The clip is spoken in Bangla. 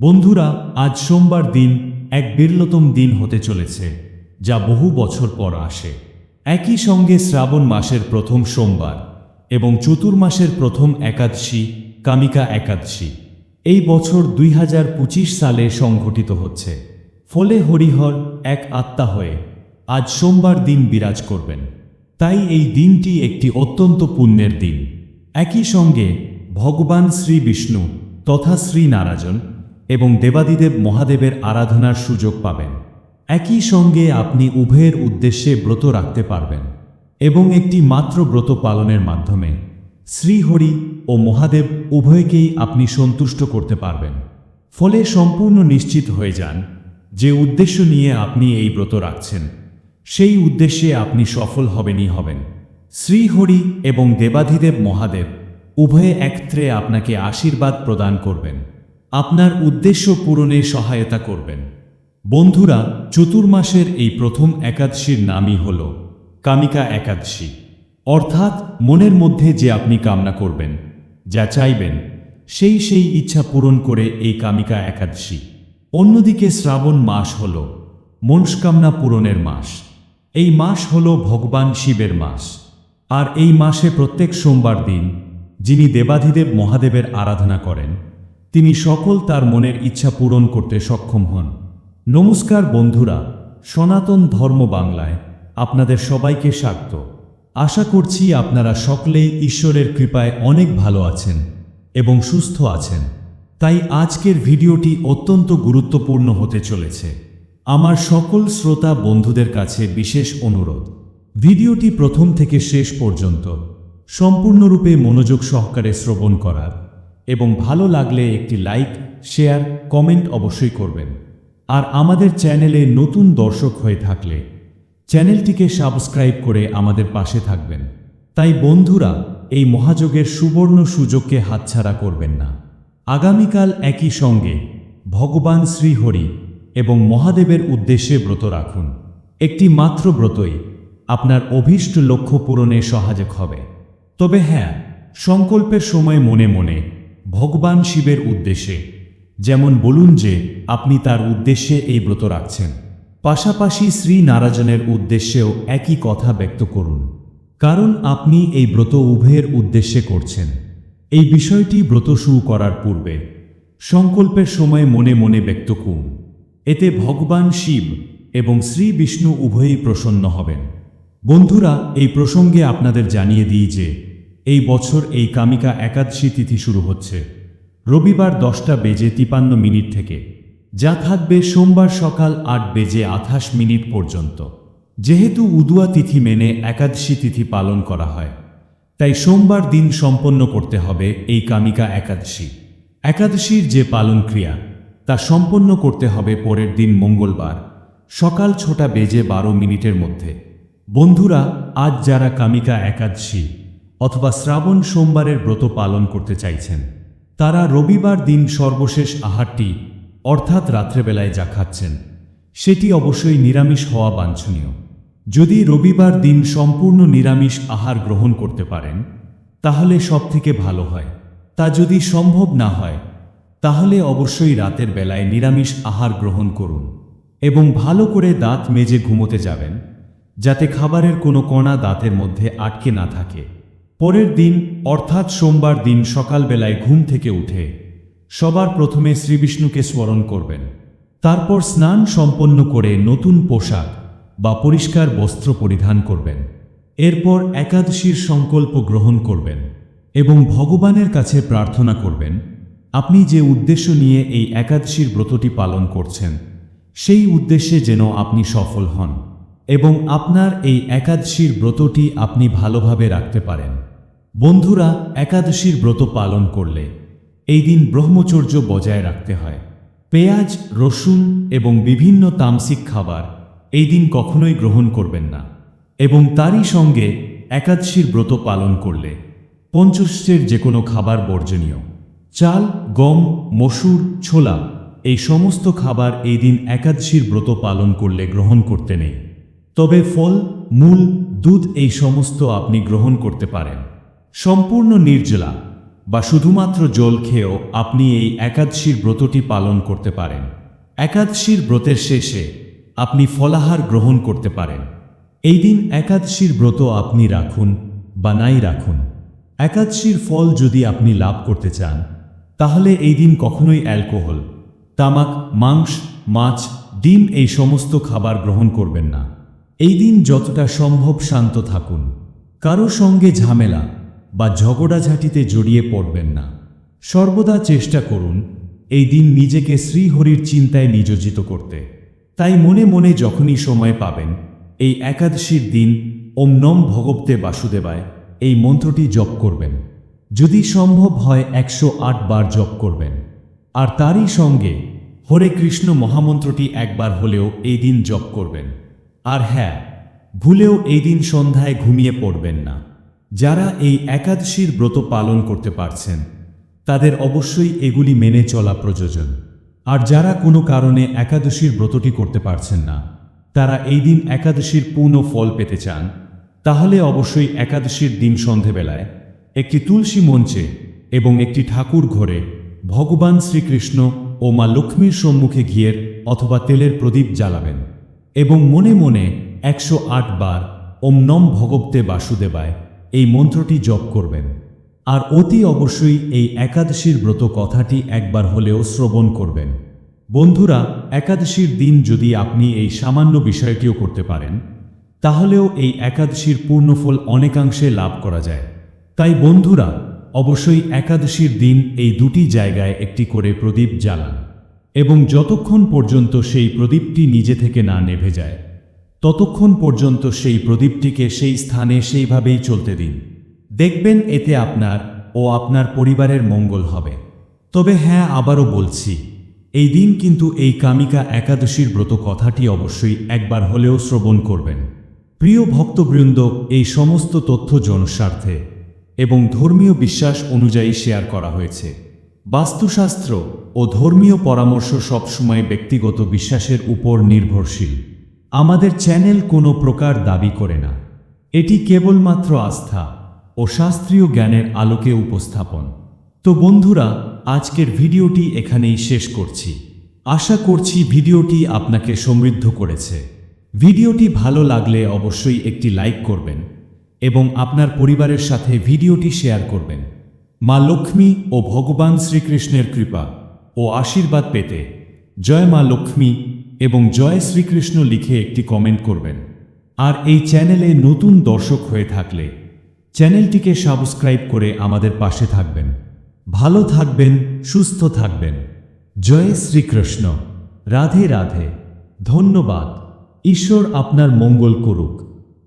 বন্ধুরা, আজ সোমবার দিন এক বিরলতম দিন হতে চলেছে, যা বহু বছর পর আসে। একই সঙ্গে শ্রাবণ মাসের প্রথম সোমবার এবং চতুর্মাসের প্রথম একাদশী, কামিকা একাদশী। এই বছর দুই হাজার পঁচিশ সালে সংঘটিত হচ্ছে। ফলে হরিহর এক আত্মা হয়ে আজ সোমবার দিন বিরাজ করবেন। তাই এই দিনটি একটি অত্যন্ত পুণ্যের দিন। একই সঙ্গে ভগবান শ্রী বিষ্ণু তথা শ্রী নারায়ণ এবং দেবাদিদেব মহাদেবের আরাধনার সুযোগ পাবেন। একই সঙ্গে আপনি উভয়ের উদ্দেশ্যে ব্রত রাখতে পারবেন এবং একটি মাত্র ব্রত পালনের মাধ্যমে শ্রীহরি ও মহাদেব উভয়কেই আপনি সন্তুষ্ট করতে পারবেন। ফলে সম্পূর্ণ নিশ্চিত হয়ে যান যে উদ্দেশ্য নিয়ে আপনি এই ব্রত রাখছেন, সেই উদ্দেশ্যে আপনি সফল হবেনই হবেন। শ্রীহরি এবং দেবাধিদেব মহাদেব উভয়ে একত্রে আপনাকে আশীর্বাদ প্রদান করবেন। আপনার উদ্দেশ্য পূরণে সহায়তা করবেন। বন্ধুরা, চতুর্মাসের এই প্রথম একাদশীর নামই হল কামিকা একাদশী। অর্থাৎ মনের মধ্যে যে আপনি কামনা করবেন, যা চাইবেন, সেই সেই ইচ্ছা পূরণ করে এই কামিকা একাদশী। অন্যদিকে শ্রাবণ মাস হল মনস্কামনা পূরণের মাস। এই মাস হল ভগবান শিবের মাস। আর এই মাসে প্রত্যেক সোমবার দিন যিনি দেবাধিদেব মহাদেবের আরাধনা করেন তিনি সকল তার মনের ইচ্ছা পূরণ করতে সক্ষম হন। নমস্কার বন্ধুরা, সনাতন ধর্ম বাংলায় আপনাদের সবাইকে স্বাগত। আশা করছি আপনারা সকলেই ঈশ্বরের কৃপায় অনেক ভালো আছেন এবং সুস্থ আছেন। তাই আজকের ভিডিওটি অত্যন্ত গুরুত্বপূর্ণ হতে চলেছে। আমার সকল শ্রোতা বন্ধুদের কাছে বিশেষ অনুরোধ। ভিডিওটি প্রথম থেকে শেষ পর্যন্ত সম্পূর্ণরূপে মনোযোগ সহকারে শ্রবণ করার এবং ভালো লাগলে একটি লাইক, শেয়ার, কমেন্ট অবশ্যই করবেন। আর আমাদের চ্যানেলে নতুন দর্শক হয়ে থাকলে চ্যানেলটিকে সাবস্ক্রাইব করে আমাদের পাশে থাকবেন। তাই বন্ধুরা, এই মহাযোগের সুবর্ণ সুযোগকে হাতছাড়া করবেন না। আগামীকাল একই সঙ্গে ভগবান শ্রীহরি এবং মহাদেবের উদ্দেশ্যে ব্রত রাখুন। একটি মাত্র ব্রতই আপনার অভীষ্ট লক্ষ্য পূরণে সহায়ক হবে। তবে হ্যাঁ সংকল্পের সময় মনে মনে ভগবান শিবের উদ্দেশ্যে, যেমন বলুন যে, আপনি তার উদ্দেশ্যে এই ব্রত রাখছেন। পাশাপাশি শ্রী নারায়ণের উদ্দেশ্যেও একই কথা ব্যক্ত করুন। কারণ আপনি এই ব্রত উভয়ের উদ্দেশ্যে করছেন। এই বিষয়টি ব্রত শুরু করার পূর্বে সংকল্পের সময় মনে মনে ব্যক্ত করুন। এতে ভগবান শিব এবং শ্রী বিষ্ণু উভয়ই প্রসন্ন হবেন। বন্ধুরা, এই প্রসঙ্গে আপনাদের জানিয়ে দিই যে এই বছর এই কামিকা একাদশী তিথি শুরু হচ্ছে। রবিবার দশটা বেজে তিপান্ন মিনিট থেকে। যা থাকবে সোমবার সকাল আট বেজে আঠাশ মিনিট পর্যন্ত। যেহেতু উদুয়া তিথি মেনে একাদশী তিথি পালন করা হয়। তাই সোমবার দিন সম্পন্ন করতে হবে এই কামিকা একাদশী। একাদশীর যে পালন ক্রিয়া, তা সম্পন্ন করতে হবে পরের দিন মঙ্গলবার, সকাল ছটা বেজে বারো মিনিটের মধ্যে। বন্ধুরা, আজ যারা কামিকা একাদশী অথবা শ্রাবণ সোমবারের ব্রত পালন করতে চাইছেন। তারা রবিবার দিন সর্বশেষ আহারটি, অর্থাৎ রাত্রেবেলায় যা খাচ্ছেন, সেটি অবশ্যই নিরামিষ হওয়া বাঞ্ছনীয়। যদি রবিবার দিন সম্পূর্ণ নিরামিষ আহার গ্রহণ করতে পারেন, তাহলে সবথেকে ভালো হয়। তা যদি সম্ভব না হয়, তাহলে অবশ্যই রাতের বেলায় নিরামিষ আহার গ্রহণ করুন এবং ভালো করে দাঁত মেজে ঘুমোতে যাবেন, যাতে খাবারের কোনো কণা দাঁতের মধ্যে আটকে না থাকে। পরের দিন, অর্থাৎ সোমবার দিন সকালবেলায় ঘুম থেকে উঠে সবার প্রথমে শ্রীবিষ্ণুকে স্মরণ করবেন। তারপর স্নান সম্পন্ন করে নতুন পোশাক বা পরিষ্কার বস্ত্র পরিধান করবেন। এরপর একাদশীর সংকল্প গ্রহণ করবেন এবং ভগবানের কাছে প্রার্থনা করবেন, আপনি যে উদ্দেশ্য নিয়ে এই একাদশীর ব্রতটি পালন করছেন, সেই উদ্দেশ্যে যেন আপনি সফল হন এবং আপনার এই একাদশীর ব্রতটি আপনি ভালোভাবে রাখতে পারেন। বন্ধুরা একাদশীর ব্রত পালন করলে এই দিন ব্রহ্মচর্য বজায় রাখতে হয়। পেঁয়াজ, রসুন এবং বিভিন্ন তামসিক খাবার এই দিন কখনোই গ্রহণ করবেন না এবং তারই সঙ্গে একাদশীর ব্রত পালন করলে পঞ্চষ্ঠের যে কোনো খাবার বর্জনীয়। চাল, গম, মসুর, ছোলা এই সমস্ত খাবার এই দিন একাদশীর ব্রত পালন করলে গ্রহণ করতে নেই। তবে ফল, মূল, দুধ এই সমস্ত আপনি গ্রহণ করতে পারেন। সম্পূর্ণ নির্জলা বা শুধুমাত্র জল খেয়েও আপনি এই একাদশীর ব্রতটি পালন করতে পারেন। একাদশীর ব্রতের শেষে আপনি ফলাহার গ্রহণ করতে পারেন। এই দিন একাদশীর ব্রত আপনি রাখুন বা নাই রাখুন। একাদশীর ফল যদি আপনি লাভ করতে চান, তাহলে এই দিন কখনোই অ্যালকোহল, তামাক, মাংস, মাছ, ডিম এই সমস্ত খাবার গ্রহণ করবেন না। এই দিন যতটা সম্ভব শান্ত থাকুন। কারও সঙ্গে ঝামেলা বা ঝগড়াঝাটিতে জড়িয়ে পড়বেন না। সর্বদা চেষ্টা করুন এই দিন নিজেকে শ্রীহরির চিন্তায় নিয়োজিত করতে। তাই মনে মনে যখনই সময় পাবেন, এই একাদশীর দিন ওম নম ভগবতে বাসুদেবায় এই মন্ত্রটি জপ করবেন। যদি সম্ভব হয় একশো আট বার জপ করবেন। আর তারই সঙ্গে হরে কৃষ্ণ মহামন্ত্রটি একবার হলেও এই দিন জপ করবেন। আর হ্যাঁ ভুলেও এই দিন সন্ধ্যায় ঘুমিয়ে পড়বেন না। যারা এই একাদশীর ব্রত পালন করতে পারছেন, তাদের অবশ্যই এগুলি মেনে চলা প্রয়োজন। আর যারা কোনো কারণে একাদশীর ব্রতটি করতে পারছেন না, তারা এই দিন একাদশীর পূর্ণ ফল পেতে চান, তাহলে অবশ্যই একাদশীর দিন সন্ধেবেলায় একটি তুলসী মঞ্চে এবং একটি ঠাকুর ঘরে ভগবান শ্রীকৃষ্ণ ও মা লক্ষ্মীর সম্মুখে ঘিয়ের অথবা তেলের প্রদীপ জ্বালাবেন এবং মনে মনে একশো আট বার ওম নম ভগবতে বাসুদেবায় এই মন্ত্রটি জপ করবেন। আর অতি অবশ্যই এই একাদশীর ব্রত কথাটি একবার হলেও শ্রবণ করবেন। বন্ধুরা, একাদশীর দিন যদি আপনি এই সামান্য বিষয়টিও করতে পারেন, তাহলেও এই একাদশীর পূর্ণফল অনেকাংশে লাভ করা যায়। তাই বন্ধুরা, অবশ্যই একাদশীর দিন এই দুটি জায়গায় একটি করে প্রদীপ জ্বালান এবং যতক্ষণ পর্যন্ত সেই প্রদীপটি নিজে থেকে না নেভে যায় ততক্ষণ পর্যন্ত সেই প্রদীপটিকে সেই স্থানে সেইভাবেই চলতে দিন। দেখবেন এতে আপনার ও আপনার পরিবারের মঙ্গল হবে। তবে হ্যাঁ আবারও বলছি, এই দিন কিন্তু এই কামিকা একাদশীর ব্রত কথাটি অবশ্যই একবার হলেও শ্রবণ করবেন। প্রিয় ভক্তবৃন্দ, এই সমস্ত তথ্য জনস্বার্থে এবং ধর্মীয় বিশ্বাস অনুযায়ী শেয়ার করা হয়েছে। বাস্তুশাস্ত্র ও ধর্মীয় পরামর্শ সবসময় ব্যক্তিগত বিশ্বাসের উপর নির্ভরশীল। আমাদের চ্যানেল কোনো প্রকার দাবি করে না। এটি কেবলমাত্র আস্থা ও শাস্ত্রীয় জ্ঞানের আলোকে উপস্থাপন। তো বন্ধুরা, আজকের ভিডিওটি এখানেই শেষ করছি। আশা করছি ভিডিওটি আপনাকে সমৃদ্ধ করেছে। ভিডিওটি ভালো লাগলে অবশ্যই একটি লাইক করবেন এবং আপনার পরিবারের সাথে ভিডিওটি শেয়ার করবেন। মা লক্ষ্মী ও ভগবান শ্রীকৃষ্ণের কৃপা ও আশীর্বাদ পেতে জয় মা লক্ষ্মী। এবং জয় শ্রীকৃষ্ণ লিখে একটি কমেন্ট করবেন। আর এই চ্যানেলে নতুন দর্শক হয়ে থাকলে চ্যানেলটিকে সাবস্ক্রাইব করে আমাদের পাশে থাকবেন। ভালো থাকবেন, সুস্থ থাকবেন। জয় শ্রীকৃষ্ণ। রাধে রাধে। ধন্যবাদ। ঈশ্বর আপনার মঙ্গল করুক।